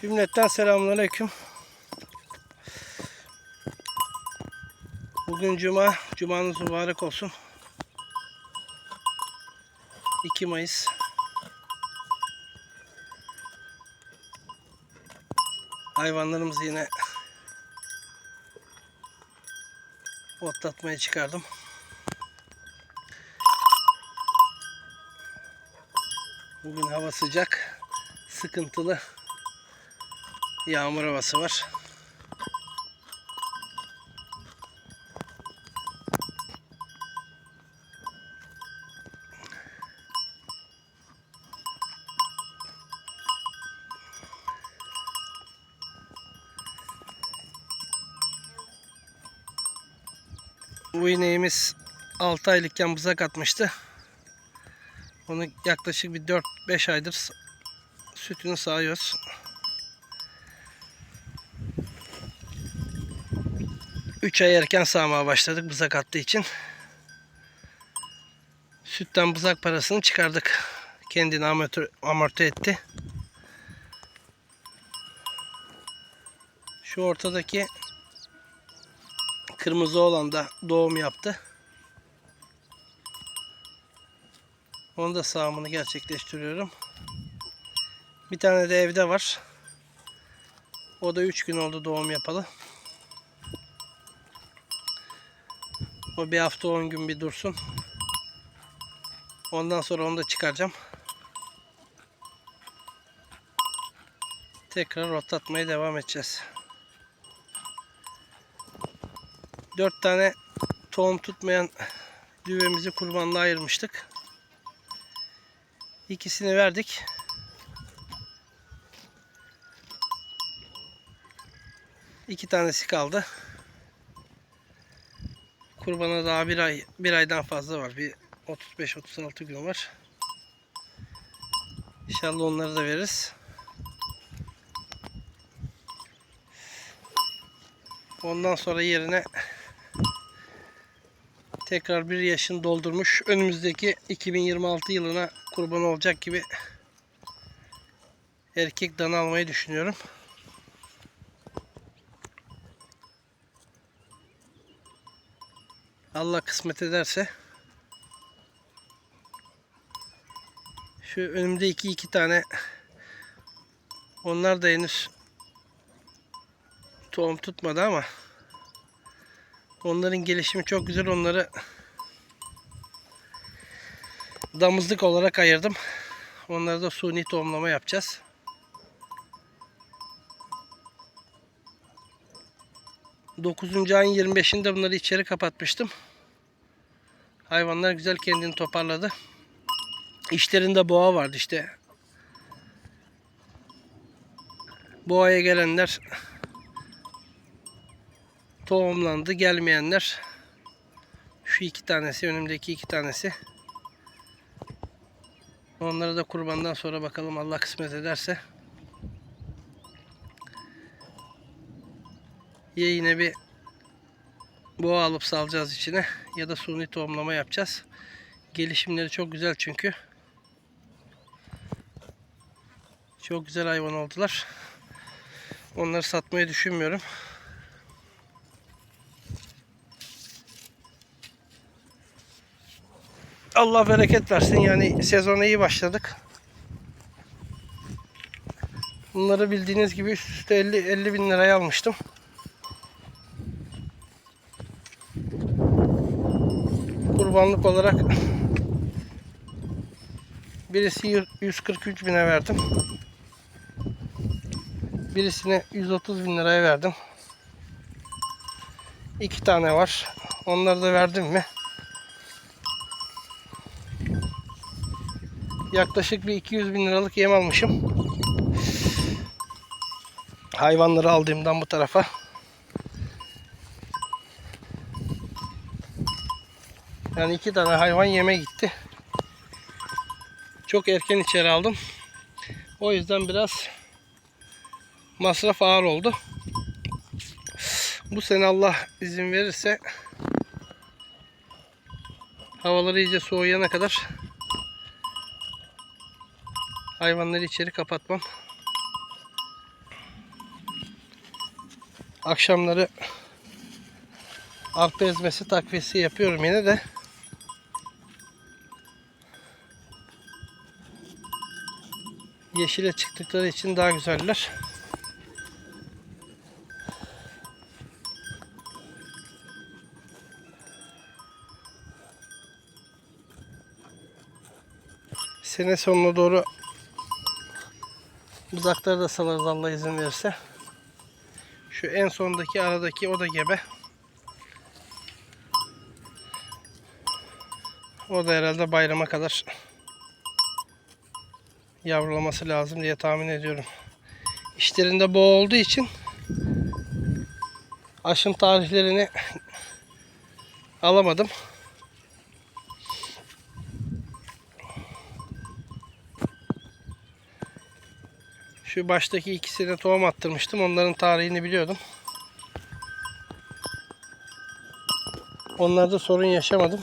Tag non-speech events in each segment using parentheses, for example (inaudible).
Cümletten selamünaleyküm. Bugün cuma, cumanız mübarek olsun. 2 Mayıs. Hayvanlarımızı yine otlatmaya çıkardım. Bugün hava sıcak, sıkıntılı. Yağmur havası var. Bu ineğimiz 6 aylıkken bızak atmıştı. Onu yaklaşık bir 4-5 aydır sütünü sağıyoruz. Üç ay erken sağmaya başladık bızak attığı için. Sütten bızak parasını çıkardık. Kendini amorti, amorti etti. Şu ortadaki kırmızı olan da doğum yaptı. Onu da sağımını gerçekleştiriyorum. Bir tane de evde var. O da 3 gün oldu doğum yapalı. O bir hafta 10 gün bir dursun. Ondan sonra onu da çıkaracağım. Tekrar otlatmaya devam edeceğiz. 4 tane tohum tutmayan düvemizi kurbanlığa ayırmıştık. İkisini verdik. İki tanesi kaldı. Kurbana daha bir ay, bir aydan fazla var. Bir 35-36 gün var. İnşallah onları da veririz. Ondan sonra yerine tekrar bir yaşını doldurmuş önümüzdeki 2026 yılına kurban olacak gibi erkek dana almayı düşünüyorum. Allah kısmet ederse şu önümde iki iki tane onlar da henüz tohum tutmadı ama onların gelişimi çok güzel onları damızlık olarak ayırdım. Onları da suni tohumlama yapacağız. Dokuzuncu ayın 25'inde bunları içeri kapatmıştım. Hayvanlar güzel kendini toparladı. İşlerinde boğa vardı işte. Boğaya gelenler tohumlandı. Gelmeyenler şu iki tanesi, önümdeki iki tanesi. Onları da kurbandan sonra bakalım Allah kısmet ederse. Ya yine bir boğa alıp salacağız içine ya da suni tohumlama yapacağız. Gelişimleri çok güzel çünkü. Çok güzel hayvan oldular. Onları satmayı düşünmüyorum. Allah bereket versin. Yani sezona iyi başladık. Bunları bildiğiniz gibi üst üste 50, 50 bin liraya almıştım. Kurbanlık olarak birisi 143 bine verdim. Birisine 130 bin liraya verdim. İki tane var. Onları da verdim mi? Yaklaşık bir 200 bin liralık yem almışım. Hayvanları aldığımdan bu tarafa. Yani iki tane hayvan yeme gitti. Çok erken içeri aldım. O yüzden biraz masraf ağır oldu. Bu sene Allah izin verirse havaları iyice soğuyana kadar hayvanları içeri kapatmam. Akşamları arpa ezmesi takviyesi yapıyorum yine de. Yeşile çıktıkları için daha güzeller. Sene sonuna doğru Buzakları da salarız Allah izin verirse. Şu en sondaki aradaki o da gebe. O da herhalde bayrama kadar yavrulaması lazım diye tahmin ediyorum. İşlerinde boğa olduğu için aşım tarihlerini alamadım. Şu baştaki ikisine tohum attırmıştım. Onların tarihini biliyordum. Onlarda sorun yaşamadım.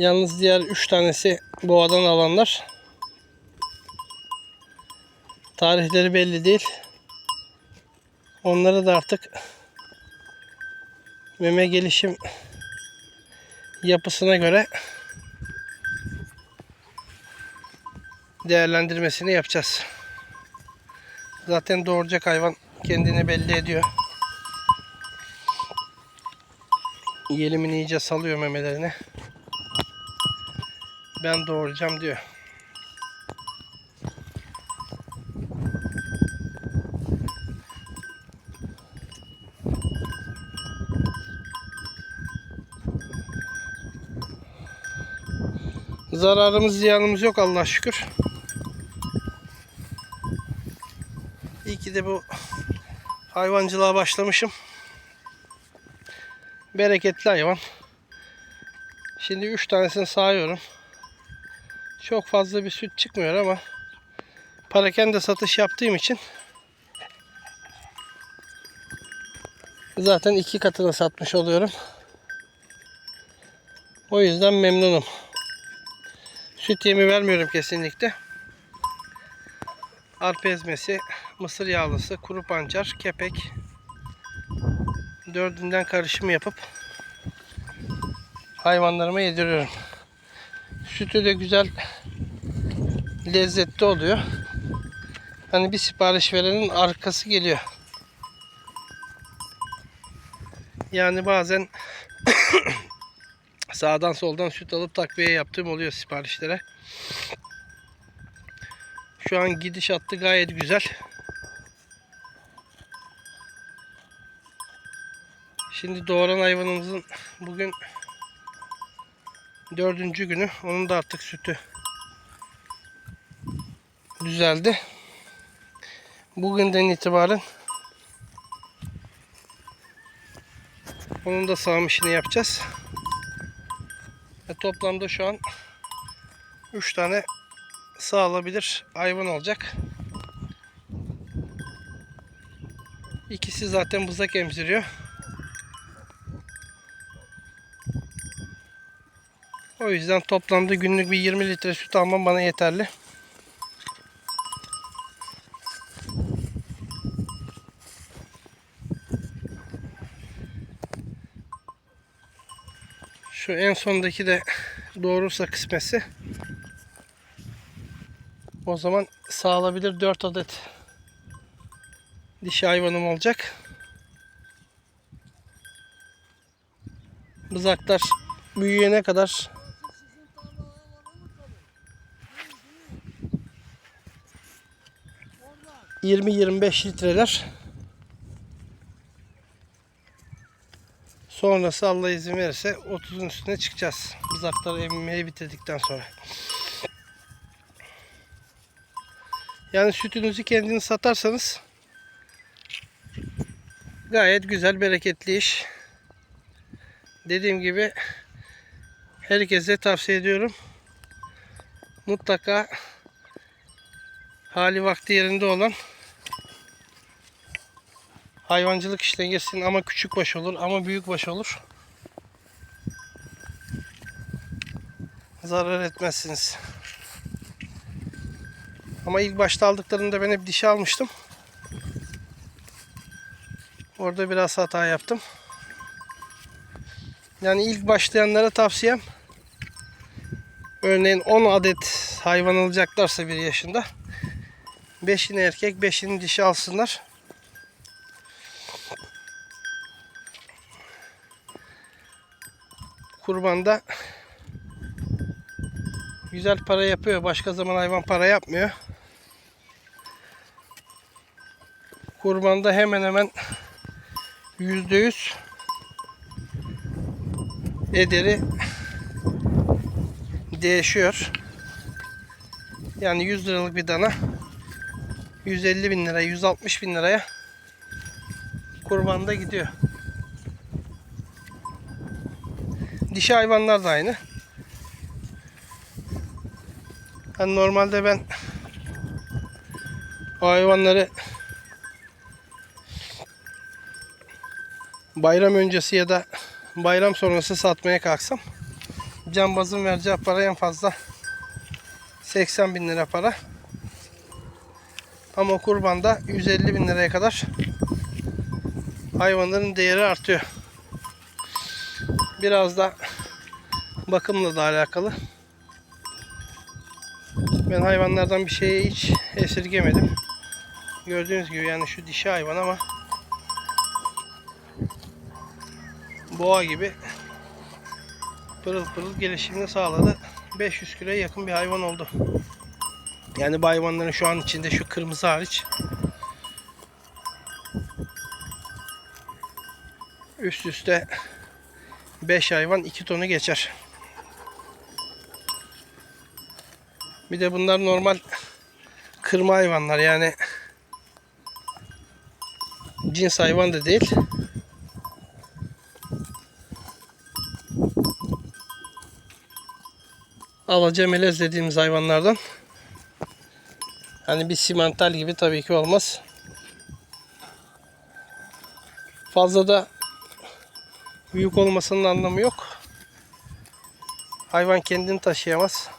Yalnız diğer 3 tanesi boğadan alanlar. Tarihleri belli değil. Onları da artık meme gelişim yapısına göre değerlendirmesini yapacağız. Zaten doğuracak hayvan kendini belli ediyor. Yelimin iyice salıyor memelerini. Ben doğuracağım diyor. Zararımız ziyanımız yok Allah şükür. İyi ki de bu hayvancılığa başlamışım. Bereketli hayvan. Şimdi 3 tanesini sağıyorum. Çok fazla bir süt çıkmıyor ama parakende satış yaptığım için zaten iki katına satmış oluyorum. O yüzden memnunum. Süt yemi vermiyorum kesinlikle. Arpa ezmesi, mısır yağlısı, kuru pancar, kepek. Dördünden karışım yapıp hayvanlarıma yediriyorum. Sütü de güzel lezzetli oluyor. Hani bir sipariş verenin arkası geliyor. Yani bazen (coughs) sağdan soldan süt alıp takviye yaptığım oluyor siparişlere. Şu an gidiş attı gayet güzel. Şimdi doğuran hayvanımızın bugün dördüncü günü. Onun da artık sütü düzeldi. Bugünden itibaren onun da sağım işini yapacağız. Ve toplamda şu an 3 tane sağılabilir hayvan olacak. İkisi zaten bızak emziriyor. O yüzden toplamda günlük bir 20 litre süt almam bana yeterli. Şu en sondaki de doğurursa kısmesi o zaman sağlanabilir 4 adet dişi hayvanım olacak. Bızaklar büyüyene kadar 20-25 litreler. Sonrası Allah izin verirse 30'un üstüne çıkacağız. Bızakları emmeyi bitirdikten sonra. Yani sütünüzü kendiniz satarsanız gayet güzel, bereketli iş. Dediğim gibi herkese tavsiye ediyorum. Mutlaka hali vakti yerinde olan hayvancılık işine girsin ama küçük baş olur ama büyük baş olur. Zarar etmezsiniz. Ama ilk başta aldıklarında ben hep dişi almıştım. Orada biraz hata yaptım. Yani ilk başlayanlara tavsiyem örneğin 10 adet hayvan alacaklarsa bir yaşında 5'ini erkek 5'ini dişi alsınlar. Kurbanda güzel para yapıyor. Başka zaman hayvan para yapmıyor. Kurbanda hemen hemen yüzde yüz ederi değişiyor. Yani 100 liralık bir dana 150 bin liraya 160 bin liraya kurbanda gidiyor. Dişi hayvanlar da aynı. Yani normalde ben o hayvanları bayram öncesi ya da bayram sonrası satmaya kalksam cambazın vereceği para en fazla 80 bin lira para. Ama kurbanda 150 bin liraya kadar hayvanların değeri artıyor. Biraz da bakımla da alakalı. Ben hayvanlardan bir şeyi hiç esirgemedim. Gördüğünüz gibi yani şu dişi hayvan ama boğa gibi pırıl pırıl gelişimini sağladı. 500 kiloya yakın bir hayvan oldu. Yani bu hayvanların şu an içinde şu kırmızı hariç üst üste 5 hayvan 2 tonu geçer. Bir de bunlar normal kırma hayvanlar yani cins hayvan da değil. Alaca melez dediğimiz hayvanlardan. Hani bir simental gibi tabii ki olmaz. Fazla da büyük olmasının anlamı yok. Hayvan kendini taşıyamaz.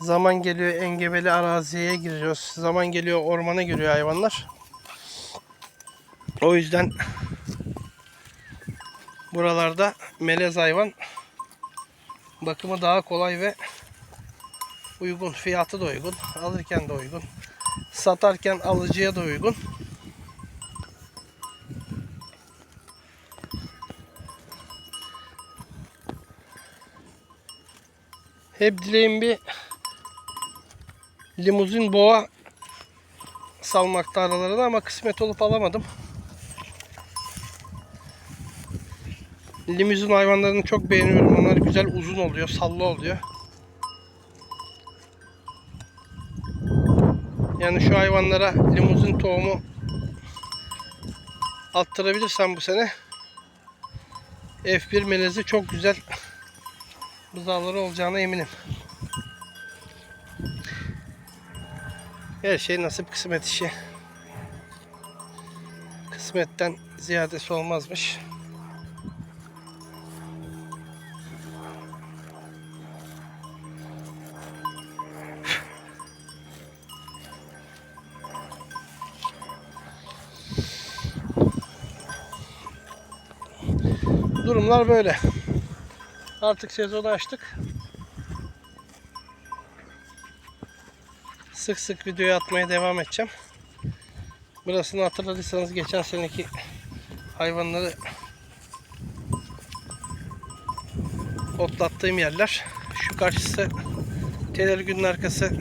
Zaman geliyor engebeli araziye giriyoruz. Zaman geliyor ormana giriyor hayvanlar. O yüzden buralarda melez hayvan bakımı daha kolay ve uygun. Fiyatı da uygun. Alırken de uygun. Satarken alıcıya da uygun. Hep dileğim bir limuzin boğa salmakta aralarına ama kısmet olup alamadım. Limuzin hayvanlarını çok beğeniyorum. Onlar güzel uzun oluyor, sallı oluyor. Yani şu hayvanlara limuzin tohumu attırabilirsem bu sene F1 melezi çok güzel buzağları olacağına eminim. Her şey nasip kısmet işi. Kısmetten ziyadesi olmazmış. Durumlar böyle. Artık sezonu açtık. Sık sık video atmaya devam edeceğim. Burasını hatırladıysanız geçen seneki hayvanları otlattığım yerler. Şu karşısı Telergün'ün arkası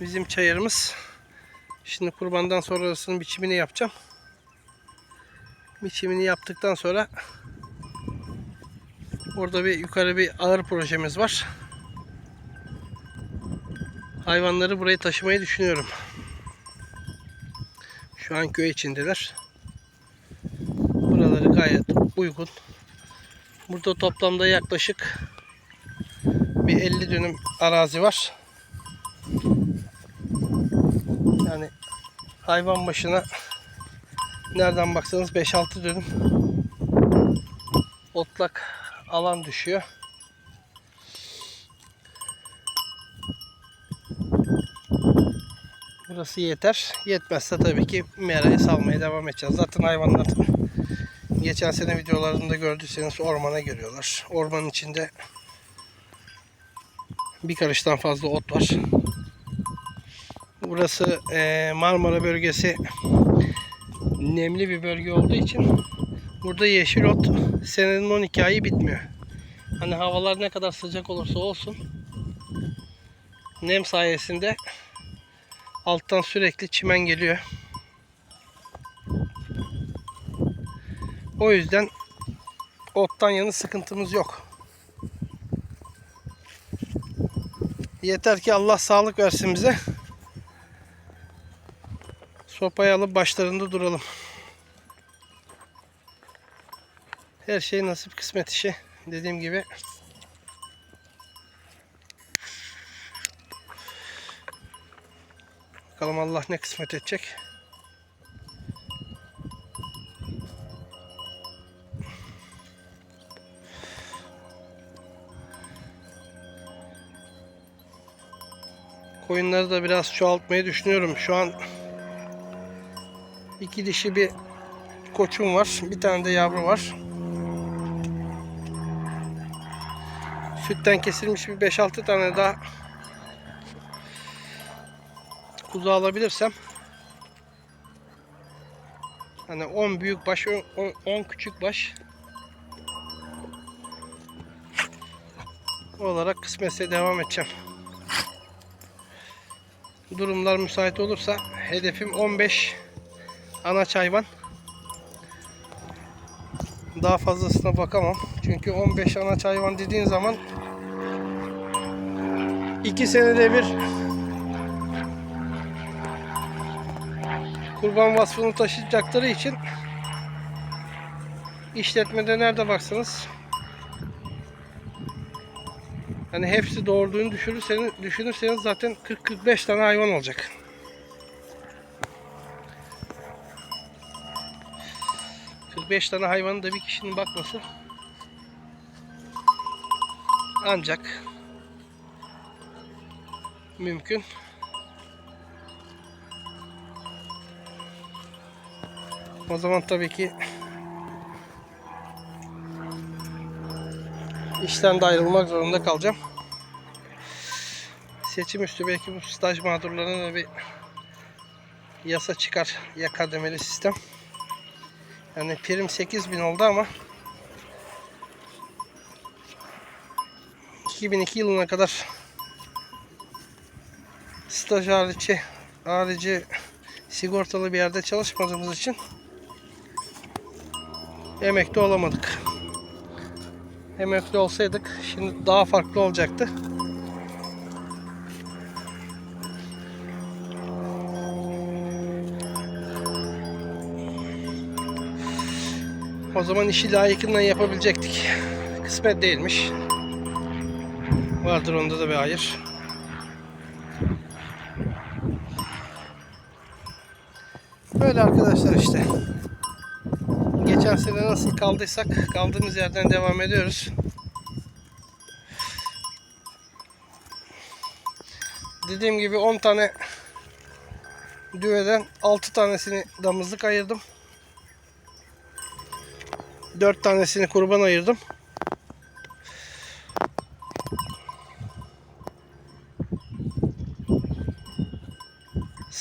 bizim çayırımız. Şimdi kurbandan sonrasının biçimini yapacağım. Biçimini yaptıktan sonra Orada bir yukarı bir ağır projemiz var. Hayvanları buraya taşımayı düşünüyorum. Şu an köy içindeler. Buraları gayet uygun. Burada toplamda yaklaşık bir 50 dönüm arazi var. Yani hayvan başına nereden baksanız 5-6 dönüm otlak alan düşüyor. Burası yeter. Yetmezse tabii ki meraya salmaya devam edeceğiz. Zaten hayvanlar geçen sene videolarında gördüyseniz ormana giriyorlar. Ormanın içinde bir karıştan fazla ot var. Burası eee, Marmara bölgesi nemli bir bölge olduğu için burada yeşil ot senenin 12 ayı bitmiyor. Hani havalar ne kadar sıcak olursa olsun nem sayesinde alttan sürekli çimen geliyor. O yüzden ottan yanı sıkıntımız yok. Yeter ki Allah sağlık versin bize. Sopayı alıp başlarında duralım. Her şey nasip kısmet işi. Dediğim gibi Bakalım Allah ne kısmet edecek. Koyunları da biraz çoğaltmayı düşünüyorum. Şu an iki dişi bir koçum var. Bir tane de yavru var. Sütten kesilmiş bir 5-6 tane daha kuzu alabilirsem hani 10 büyük baş 10 küçük baş olarak kısmetse devam edeceğim. Durumlar müsait olursa hedefim 15 anaç hayvan. Daha fazlasına bakamam. Çünkü 15 anaç hayvan dediğin zaman 2 senede bir kurban vasfını taşıyacakları için işletmede nerede baksanız hani hepsi doğurduğunu düşünürseniz, düşünürseniz zaten 40-45 tane hayvan olacak. beş tane hayvanı da bir kişinin bakması ancak mümkün. O zaman tabii ki işten de ayrılmak zorunda kalacağım. Seçim üstü belki bu staj mağdurlarına bir yasa çıkar. Ya kademeli sistem. Yani prim 8000 oldu ama 2002 yılına kadar staj harici, harici sigortalı bir yerde çalışmadığımız için emekli olamadık. Emekli olsaydık şimdi daha farklı olacaktı. O zaman işi layıkından yapabilecektik. Kısmet değilmiş. Vardır onda da bir hayır. Böyle arkadaşlar işte. Geçen sene nasıl kaldıysak kaldığımız yerden devam ediyoruz. Dediğim gibi 10 tane düveden 6 tanesini damızlık ayırdım. 4 tanesini kurban ayırdım.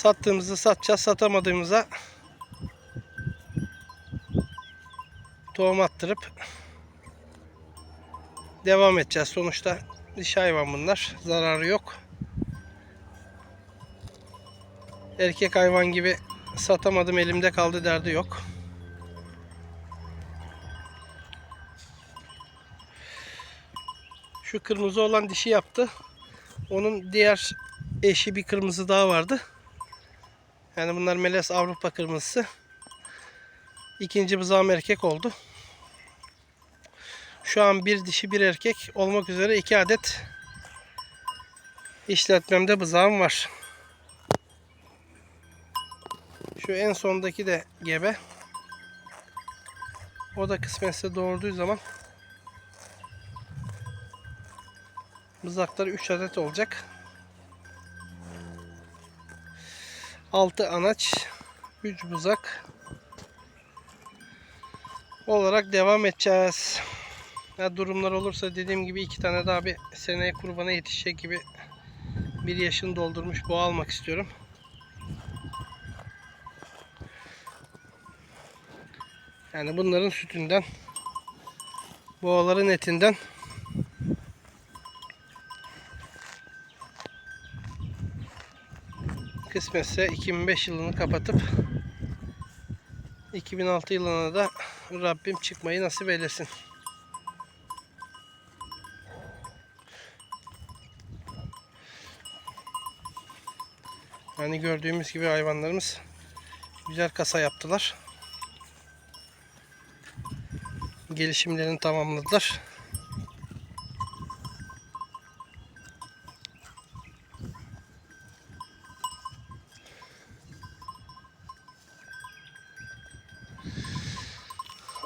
Sattığımızı satacağız, satamadığımıza tohum attırıp devam edeceğiz. Sonuçta diş hayvan bunlar. Zararı yok. Erkek hayvan gibi satamadım elimde kaldı derdi yok. Şu kırmızı olan dişi yaptı. Onun diğer eşi bir kırmızı daha vardı. Yani bunlar Meles Avrupa kırmızısı. İkinci bızağım erkek oldu. Şu an bir dişi bir erkek olmak üzere iki adet işletmemde bızağım var. Şu en sondaki de gebe. O da kısmetse doğurduğu zaman Mızrakları 3 adet olacak. 6 anaç, 3 buzak olarak devam edeceğiz. Ya durumlar olursa dediğim gibi iki tane daha bir seneye kurbana yetişecek gibi bir yaşını doldurmuş boğa almak istiyorum. Yani bunların sütünden, boğaların etinden kısmetse 2005 yılını kapatıp 2006 yılına da Rabbim çıkmayı nasip eylesin. Yani gördüğümüz gibi hayvanlarımız güzel kasa yaptılar. Gelişimlerini tamamladılar.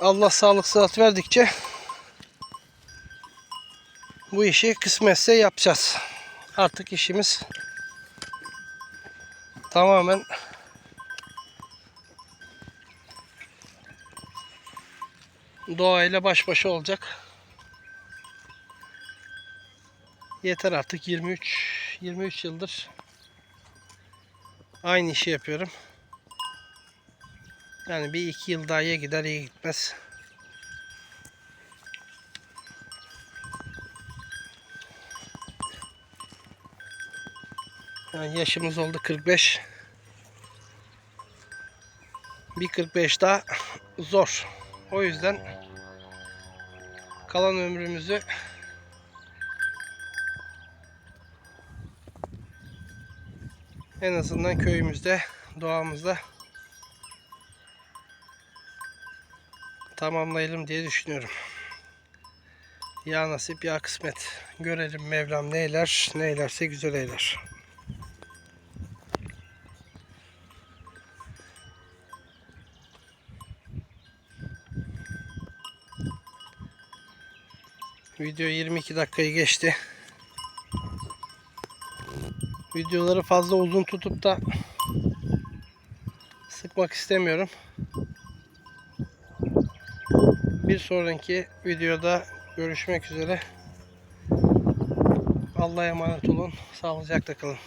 Allah sağlık sıhhat verdikçe bu işi kısmetse yapacağız. Artık işimiz tamamen doğayla baş başa olacak. Yeter artık 23 23 yıldır aynı işi yapıyorum. Yani bir iki yıl daha iyi gider iyi gitmez. Yani yaşımız oldu 45. Bir 45 daha zor. O yüzden kalan ömrümüzü en azından köyümüzde, doğamızda tamamlayalım diye düşünüyorum. Ya nasip ya kısmet. Görelim Mevlam neyler, neylerse güzel eyler. Video 22 dakikayı geçti. Videoları fazla uzun tutup da sıkmak istemiyorum. Bir sonraki videoda görüşmek üzere. Allah'a emanet olun. Sağlıcakla kalın.